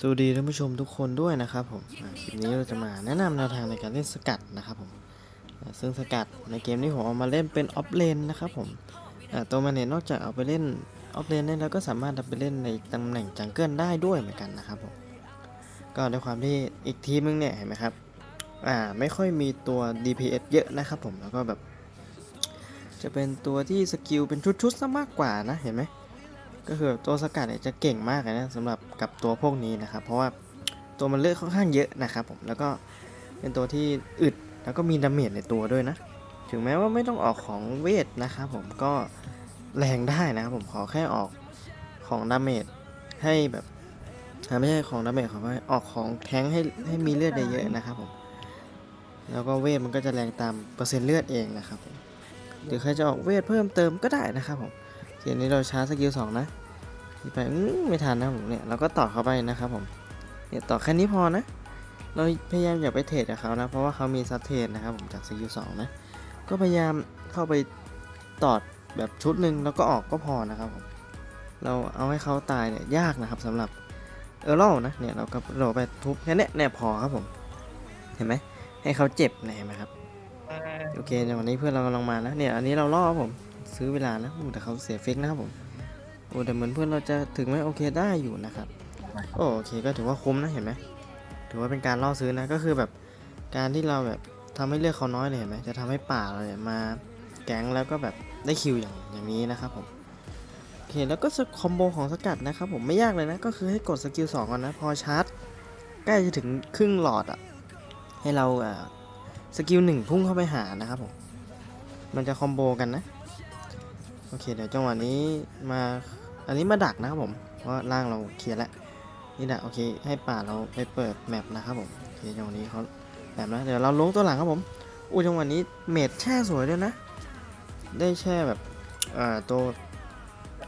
สวัสดีท่านผู้ชมทุกคนด้วยนะครับผมคลิปนี้เราจะมาแนะนำแนวทางในการเล่นสกัดนะครับผมซึ่งสกัดในเกมนี้ผมเอามาเล่นเป็นออฟเลนนะครับผมตัวมันเนี่ยนอกจากเอาไปเล่นออฟเลนได้แล้วก็สามารถเอาไปเล่นในตำแหน่งจังเกิลได้ด้วยเหมือนกันนะครับผมก็ด้วยความที่อีกทีมนึงเนี่ยเห็นไหมครับอ่าไม่ค่อยมีตัว DPS เยอะนะครับผมแล้วก็แบบ จะเป็นตัวที่สกิลเป็นชุดๆซะมากกว่านะเห็นไหม ก็คือตัวสกัดเนี่ยจะเก่งมากเลยนะสำหรับกับตัวพวกนี้นะครับ เพราะว่าตัวมันเลือกค่อนข้างเยอะนะครับผมแล้วก็เป็นตัวที่อึดแล้วก็มีดาเมจในตัวด้วยนะ ถึงแม้ว่าไม่ต้องออกของเวทนะครับผมก็แรงได้นะครับผมขอแค่ออกของดาเมจให้แบบอ่าไม่ใช่ของดาเมจขอออกของแทงให้ให้มีเลือดได้เยอะนะครับผมแล้วก็เวทมันก็จะแรงตามเปอร์เซ็นต์เลือดเองนะครับผมหรือใครจะออกเวทเพิ่มเติมก็ได้นะครับผม เกมนี้เราชาร์จสกิลสองนะนี่ไปอื้อไม่ทันนะผมเนี่ยเราก็ต่อเข้าไปนะครับผมเนี่ยต่อแค่นี้พอนะ เราพยายามอย่าไปเทรดกับเขานะ เพราะว่าเขามีซับเทรดนะครับผมจากสกิลสองนะ ก็พยายามเข้าไปตอดแบบชุดหนึ่งแล้วก็ออกก็พอนะครับผมเราเอาให้เขาตายเนี่ยยากนะครับสำหรับเออร์ลนะเนี่ยเราก็เราไปทุบแค่เนี้ยเนี่ยพอครับผมเห็นไหมให้เขาเจ็บนะเห็นไหมครับโอเคในวันนี้เพื่อนเรากำลังมานะเนี่ยอันนี้เราล่อครับผม ซื้อเวลานะอู้แต่เขาเสียฟิกนะครับผมโอ้แต่เหมือนเพื่อนเราจะถึงไหมโอเคได้อยู่นะครับโอ้โอเคก็ถือว่าคุ้มนะเห็นไหมถือว่าเป็นการล่อซื้อนะก็คือแบบการที่เราแบบทำให้เลือกเขาน้อยเลยเห็นไหมจะทำให้ป่าเราเนี่ยมาแก๊งแล้วก็แบบได้คิวอย่างอย่างนี้นะครับผมโอเคแล้วก็คอมโบของสกัดนะครับผมไม่ยากเลยนะก็คือให้กดสกิล2ก่อนนะพอชาร์จใกล้จะถึงครึ่งหลอดอะให้เราอ่าสกิลหนึ่งพุ่งเข้าไปหานะครับผมมันจะคอมโบกันนะ โอเคเดี๋ยวจังหวะนี้มาอันนี้มาดักนะครับผมเพราะล่างเราเคลียร์แล้วนี่ดักโอเคให้ป่าเราไปเปิดแมปนะครับผมโอเคจังหวะนี้เขาแบบนะเดี๋ยวเราลงตัวหลังครับผมอู้จังหวะนี้เมดแช่สวยด้วยนะ ได้แช่แบบเอ่อตัว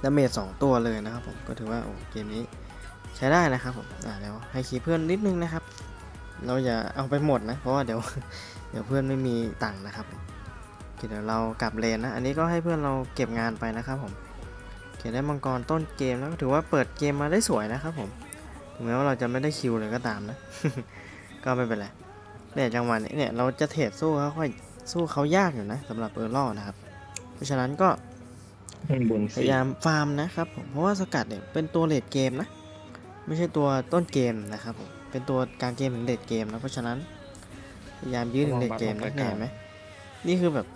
ดาเมจสองตัวเลยนะครับผมก็ถือว่าโอ้เกมนี้ใช้ได้นะครับผมอ่าเดี๋ยวให้คีย์เพื่อนนิดนึงนะครับ เราอย่าเอาไปหมดนะ เพราะว่าเดี๋ยวเดี๋ยวเพื่อนไม่มีตังค์นะครับ เคเดี๋ยวเรากลับเลนนะ อันนี้ก็ให้เพื่อนเราเก็บงานไปนะครับผมโอเคได้มังกรต้นเกมแล้วก็ถือว่าเปิดเกมมาได้สวยนะครับผมถึงแม้ว่าเราจะไม่ได้คิวเลยก็ตามนะ ก็ไม่เป็นไรเนี่ยจังหวะนี้เนี่ยเราจะเทรดสู้เขาค่อยสู้เขายากอยู่นะสำหรับเออร์ล่อนะครับ เพราะฉะนั้นก็ข้างบนพยายามฟาร์มนะครับผมเพราะว่าสกัดเนี่ยเป็นตัวเลดเกมนะ ไม่ใช่ตัวต้นเกมนะครับผมเป็นตัวกลางเกมถึงเลดเกมนะเพราะฉะนั้นพยายามยื้อถึงเลดเกมนะเนี่ยเห็นไหมนี่คือแบบ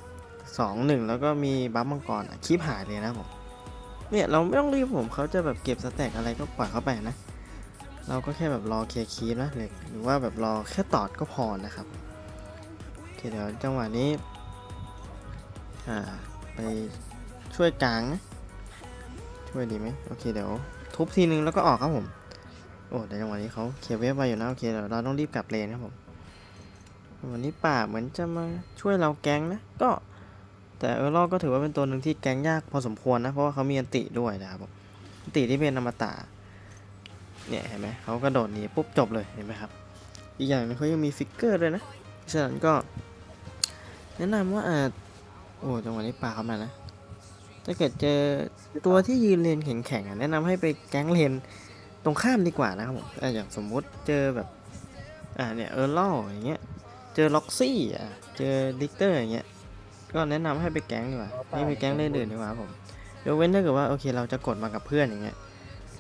สองหนึ่งแล้วก็มีบัฟมังกรอะคลิปหายเลยนะผมเนี่ยเราไม่ต้องรีบผมเขาจะแบบเก็บสแต็กอะไรก็ปล่อยเขาไปนะ เราก็แค่แบบรอเคลียร์คีปนะหรือหรือว่าแบบรอแค่ตอดก็พอนะครับโอเคเดี๋ยวจังหวะนี้อ่าไปช่วยกลางนะช่วยดีไหมโอเคเดี๋ยวทุบทีนึงแล้วก็ออกครับผมโอ้แต่จังหวะนี้เขาเคลียร์เวฟไปอยู่นะโอเคเดี๋ยวเราต้องรีบกลับเลนครับผมวันนี้ป่าเหมือนจะมาช่วยเราแก๊งนะก็ แต่เออร์ลอก็ถือว่าเป็นตัวหนึ่งที่แก๊งยากพอสมควรนะ เพราะว่าเขามีอันติด้วยนะครับผมอันติที่เป็นอมตะเนี่ยเห็นไหมเขากระโดดหนีปุ๊บจบเลยเห็นไหมครับ อีกอย่างหนึงเขายังมีฟิกเกอร์ด้วยนะเพราะฉะนั้นก็ แนะนำว่าอ่าโอ้จังหวะนี้ป่าเข้ามานะถ้าเกิดเจอตัวที่ยืนเลนแข็งๆอะแนะนำให้ไปแก๊งเลนตรงข้ามดีกว่านะครับผมอะอย่างสมมุติเจอแบบอ่าเนี่ยเออร์ลออย่างเงี้ยเจอล็อกซี่อะเจอดิกเตอร์อย่างเงี้ย ก็แนะนำให้ไปแก๊งดีกว่าให้ไปแก๊งเล่นอื่นดีกว่าครับผมยกเว้นถ้าเกิดว่าโอเคเราจะกดมากับเพื่อนอย่างเงี้ย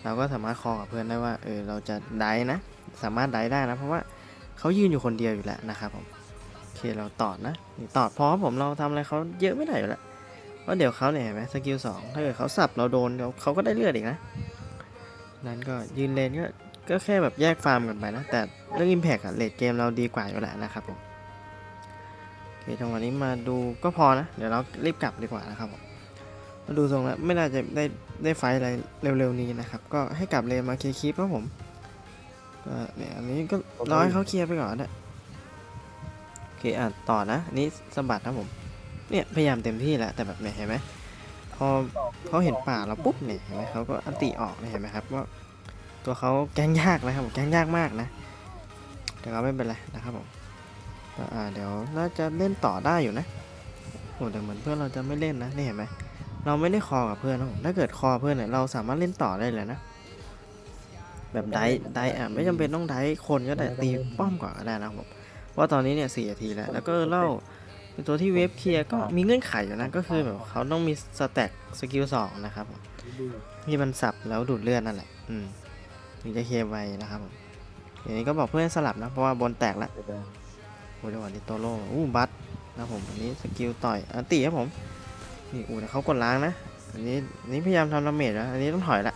เราก็สามารถคอกับเพื่อนได้ว่าเออเราจะได้นะ สามารถได้ได้นะ เพราะว่าเขายืนอยู่คนเดียวอยู่แล้วนะครับผมโอเคเราตอดนะนี่ตอดพอครับผมเราทำอะไรเขาเยอะไม่ได้อยู่แล้วเพราะเดี๋ยวเขาเนี่ยเห็นไหมสกิลสองถ้าเกิดเขาสับเราโดนเขาเขาก็ได้เลือดอีกนะ นั้นก็ยืนเลนก็ก็แค่แบบแยกฟาร์มกันไปนะ แต่เรื่อง Impact อะเลดเกมเราดีกว่าอยู่แล้วนะครับผมโอเค จังหวะนี้มาดูก็พอนะ เดี๋ยวเรารีบกลับดีกว่านะครับผมมาดูทรงแล้วไม่น่าจะได้ได้ไฟอะไรเร็วๆนี้นะครับ ก็ให้กลับเลนมาเคลียร์คลิปครับผมก็เนี่ยอันนี้ก็รอให้เขาเคลียร์ไปก่อนนะโอเคอะต่อนะอันนี้สะบัดนะผมเนี่ยพยายามเต็มที่แล้วแต่แบบเนี่ยเห็นไหมพอเขาเห็นป่าเราปุ๊บเนี่ยเห็นไหมเขาก็อันติออกเนี่ยเห็นไหมครับว่าตัวเขาแก้งยากนะครับผมแก้งยากมากนะ แต่ก็ไม่เป็นไรนะครับผม อ่าเดี๋ยวน่าจะเล่นต่อได้อยู่นะโอ้แต่เหมือนเพื่อนเราจะไม่เล่นนะนี่เห็นไหมเราไม่ได้คอกับเพื่อนนะผมถ้าเกิดคอเพื่อนเนี่ยเราสามารถเล่นต่อได้เลยนะแบบได้ได้อะไม่จำเป็นต้องได้คนก็ได้ตีป้อมก่อนก็ได้นะครับผมเพราะว่าตอนนี้เนี่ยสี่นาทีแล้วแล้วก็เล่าเป็นตัวที่เวฟเคลียร์ก็มีเงื่อนไขอยู่นะก็คือแบบเขาต้องมีสแต็กสกิลสองนะครับผมที่มันสับแล้วดูดเลือดนั่นแหละอืมถึงจะเคลียร์ไวนะครับผมอย่างนี้ก็บอกเพื่อนสลับนะเพราะว่าบนแตกแล้ว โอ้ยจังหวะนี้โตโร่อู้บัตนะผมอันนี้สกิลต่อยอันตีครับผมนี่อู้แต่เขากดล้างนะอันนี้อันนี้พยายามทำดาเมจนะอันนี้ต้องถอยละ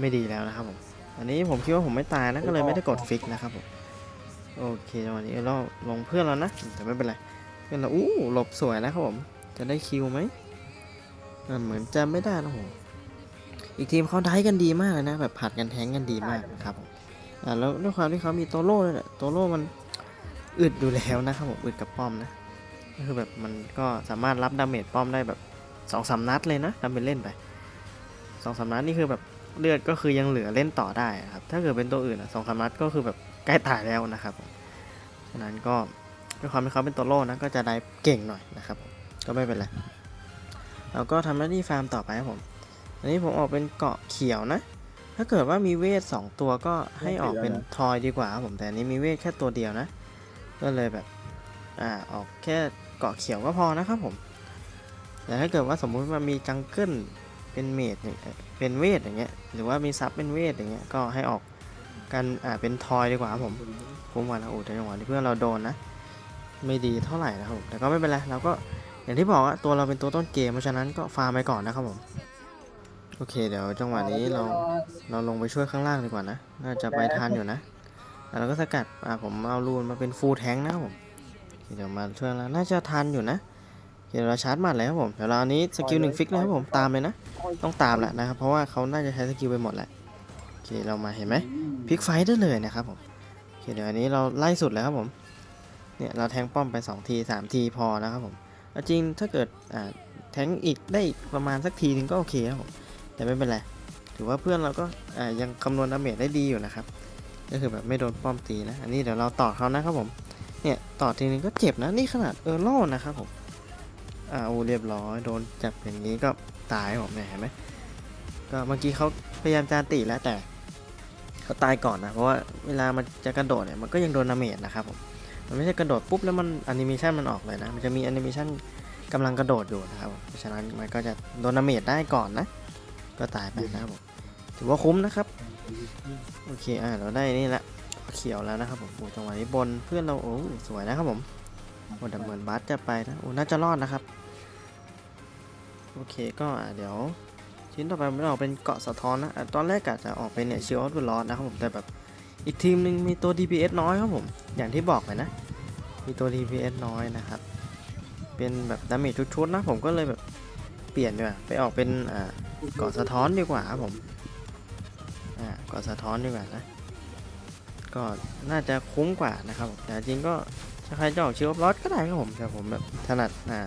ไม่ดีแล้วนะครับผมอันนี้ผมคิดว่าผมไม่ตายนะก็เลยไม่ได้กดฟิกนะครับผมโอเคจังหวะนี้เราลงเพื่อนแล้วนะแต่ไม่เป็นไรเพื่อนเราอู้หลบสวยนะครับผมจะได้คิวไหมเหมือนจะไม่ได้นะผมอีกทีมเขาได้กันดีมากเลยนะแบบผัดกันแทงกันดีมากครับผมอ่าแล้วด้วยความที่เขามีโตโร่เนี่ยโตโร่มัน อึดดูแล้วนะครับผมอึดกับป้อมนะก็คือแบบมันก็สามารถรับดาเมจป้อมได้แบบสองสามนัดเลยนะทำเป็นเล่นไปสองสามนัดนี่คือแบบเลือดก็คือยังเหลือเล่นต่อได้ครับถ้าเกิดเป็นตัวอื่นสองสามนัดก็คือแบบใกล้ตายแล้วนะครับฉะนั้นก็ด้วยความที่เขาเป็นตัวโล่นะก็จะได้เก่งหน่อยนะครับ ก็ไม่เป็นไรเราก็ทำหน้าที่ฟาร์มต่อไปครับผม อันนี้ผมออกเป็นเกาะเขียวนะ ถ้าเกิดว่ามีเวทสองตัวก็ให้ออกเป็นทอยดีกว่าครับผม แต่อันนี้มีเวทแค่ตัวเดียวนะ ก็เลยแบบอ่าออกแค่เกาะเขียวก็พอนะครับผม แต่ถ้าเกิดว่าสมมุติว่ามีจังเกิลเป็นเมดเนี่ยเป็นเวทอย่างเงี้ยหรือว่ามีซับเป็นเวทอย่างเงี้ยก็ให้ออกกันอ่าเป็นทอยดีกว่าครับผมคุ้มกว่านะโอ้แต่จังหวะที่เพื่อนเราโดนนะไม่ดีเท่าไหร่นะครับผมแต่ก็ไม่เป็นไรเราก็อย่างที่บอกอะตัวเราเป็นตัวต้นเกมเพราะฉะนั้นก็ฟาร์มไปก่อนนะครับผมโอเคเดี๋ยวจังหวะนี้เราเราลงไปช่วยข้างล่างดีกว่านะ น่าจะไปทันอยู่นะ แล้วเราก็สกัดอ่าผมเอารูนมาเป็นฟูลแทงค์นะครับผมเดี๋ยวมาช่วยแล้วน่าจะทันอยู่นะเดี๋ยวเราชาร์จหมัดเลยครับผมเดี๋ยวเราอันนี้สกิลหนึ่งฟิกเลยครับผมตามเลยนะต้องตามแหละนะครับเพราะว่าเขาน่าจะใช้สกิลไปหมดแหละโอเคเรามาเห็นไหมพลิกไฟได้เลยนะครับผมโอเคเดี๋ยวอันนี้เราไล่สุดเลยครับผมเนี่ยเราแทงป้อมไป 2 ที 3 ทีพอนะครับผมจริงถ้าเกิดอ่าแทงอีกได้อีกประมาณสักทีนึงก็โอเคครับผมแต่ไม่เป็นไรถือว่าเพื่อนเราก็ยังคำนวณดาเมจได้ดีอยู่นะครับ ก็คือแบบไม่โดนป้อมตีนะ อันนี้เดี๋ยวเราต่อเขานะครับผม เนี่ยต่อทีนึงก็เจ็บนะ นี่ขนาดเออร์โล่นะครับผม อ่าโอ้เรียบร้อย โดนจับอย่างนี้ก็ตายผมเนี่ยเห็นไหมก็เมื่อกี้เขาพยายามจะตีแล้วแต่เขาตายก่อนนะ เพราะว่าเวลามันจะกระโดดเนี่ยมันก็ยังโดนดาเมจนะครับผม มันไม่ใช่กระโดดปุ๊บแล้วมันแอนิเมชันมันออกเลยนะ มันจะมีแอนิเมชันกำลังกระโดดอยู่นะครับเพราะฉะนั้นมันก็จะโดนดาเมจได้ก่อนนะ ก็ตายไปนะครับผมถือว่าคุ้มนะครับ โอเคอ่าเราได้นี่ละเขียวแล้วนะครับผมโอ้จังหวะนี้บนเพื่อนเราโอ้สวยนะครับผมโอ้แต่เหมือนบัสจะไปนะโอ้น่าจะรอดนะครับ โอเคก็อะเดี๋ยว ชิ้นต่อไปมันออกเป็นเกาะสะท้อนนะตอนแรกกะจจะออกเป็นเนี่ยชิลออฟลอดนะครับผมแต่แบบอีกทีมหนึ่งมีตัว DPS น้อยครับผมอย่างที่บอกไปนะ มีตัว DPS น้อยนะครับ เป็นแบบดาเมจชุดๆนะผมก็เลยแบบเปลี่ยนดีกว่าไปออกเป็นอ่าเกาะสะท้อนดีกว่าครับผม กาสะท้อนดีกว่านะ ก็น่าจะคุ้มกว่านะครับแต่จริงก็ถ้าใครจะออกชิลลอดก็ได้ครับผม แต่ผมแบบถนัดอ่า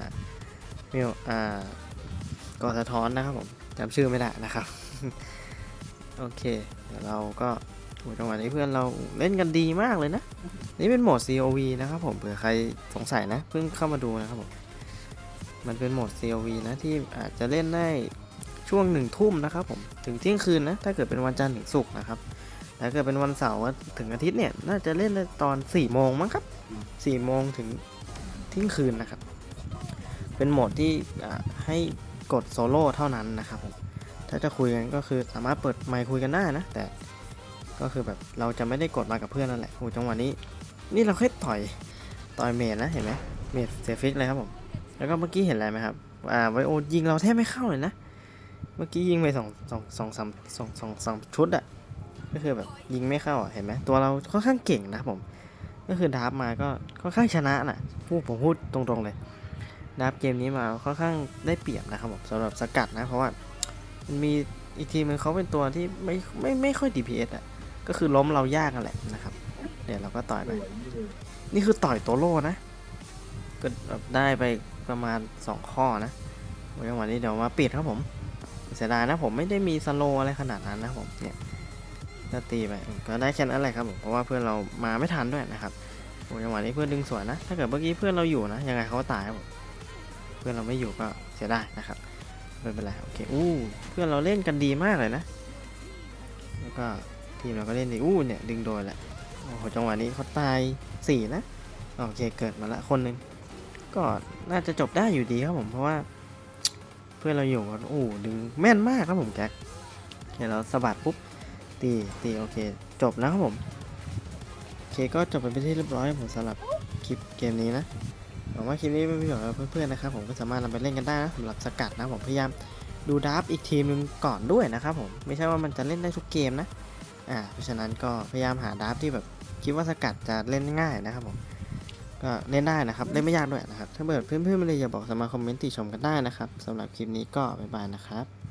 มิวอ่ากาะสะท้อนนะครับผมจำชื่อไม่ได้นะครับ โอเคเดี๋ยวเราก็จังหวะนี้เพื่อนเราเล่นกันดีมากเลยนะ นี่เป็นโหมด COV นะครับผมเผื่อใครสงสัยนะ เพิ่งเข้ามาดูนะครับผมมันเป็นโหมด COV นะที่อาจจะเล่นได้ ช่วงหนึ่งทุ่มนะครับผมถึงเที่ยงคืนนะถ้าเกิดเป็นวันจันทร์ถึงศุกร์นะครับถ้าเกิดเป็นวันเสาร์ถึงอาทิตย์เนี่ยน่าจะเล่นตอน4ี่โมงมั้งครับ4ี่โมงถึงเที่ยงคืนนะครับ เป็นโหมดที่ให้กดโซโล่เท่านั้นนะครับผมถ้าจะคุยกันก็คือสามารถเปิดไมค์คุยกันได้นะแต่ก็คือแบบเราจะไม่ได้กดมากับเพื่อนนั่นแหละโอ้จังหวะนี้ นี่เราแค่ต่อยต่อยเมดนะเห็นไหมเมดเซฟิกเลยครับผมแล้วก็เมื่อกี้เห็นอะไรไหมครับอ่าไวโอยิงเราแทบไม่เข้าเลยนะ เมื่อกี้ยิงไปสองสองสองสามสองสองสามชุดอะก็คือแบบยิงไม่เข้าอะเห็นไหมตัวเราค่อนข้างเก่งนะผม ก็คือดาร์ฟมาก็ค่อนข้างชนะน่ะพูดผมพูดตรงๆเลยดาร์ฟเกมนี้มาค่อนข้างได้เปรียบนะครับผมสำหรับสกัดนะเพราะว่ามันมีอีกทีมนึงเขาเป็นตัวที่ไม่ไม่ไม่ค่อย DPS อะก็คือล้มเรายากนั่นแหละนะครับเดี๋ยวเราก็ต่อยไป นี่คือต่อยตัวโล่นะก็ได้ไปประมาณ 2 ข้อนะจังหวะนี้เดี๋ยวมาปิดครับผม เสียดายนะผมไม่ได้มีสโลอะไรขนาดนั้นนะผมเนี่ยก็ตีไปก็ได้แค่นั้นแหละครับผมเพราะว่าเพื่อนเรามาไม่ทันด้วยนะครับโอ้จังหวะนี้เพื่อนดึงสวนนะ ถ้าเกิดเมื่อกี้เพื่อนเราอยู่นะ ยังไงเขาก็ตายครับผมเพื่อนเราไม่อยู่ก็เสียดายนะครับไม่เป็นไรโอเคอู้เพื่อนเราเล่นกันดีมากเลยนะ แล้วก็ทีมเราก็เล่นดีอู้เนี่ยดึงโดนแหละโอ้โหจังหวะนี้เขาตายสี่นะโอเคเกิดมาละคนนึงก็น่าจะจบได้อยู่ดีครับผมเพราะว่า พื่อนเราอยู่กันโอ้ดึงแม่นมากครับผมแจ็คเดี๋ยวเราสะบัดปุ๊บตีตีโอเค จบแล้วครับผมโอเคก็จบไปเป็นที่เรียบร้อยผมสำหรับคลิปเกมนี้นะหวังว่าคลิปนี้เป็นประโยชน์กับเพื่อนๆนะครับผมก็สามารถนำไปเล่นกันได้นะสำหรับสกัดนะผมพยายามดูดับอีกทีมหนึงก่อนด้วยนะครับผมไม่ใช่ว่ามันจะเล่นได้ทุกเกมนะอ่าเพราะฉะนั้นก็พยายามหาดับที่แบบคิดว่าสกัดจะเล่นง่ายนะครับผม ก็เล่นได้นะครับ เล่นไม่ยากด้วยนะครับ ถ้าเกิดเพื่อนๆไม่เลยอย่าบอกสามารถคอมเมนต์ติชมกันได้นะครับสำหรับคลิปนี้ก็บ๊ายบายนะครับ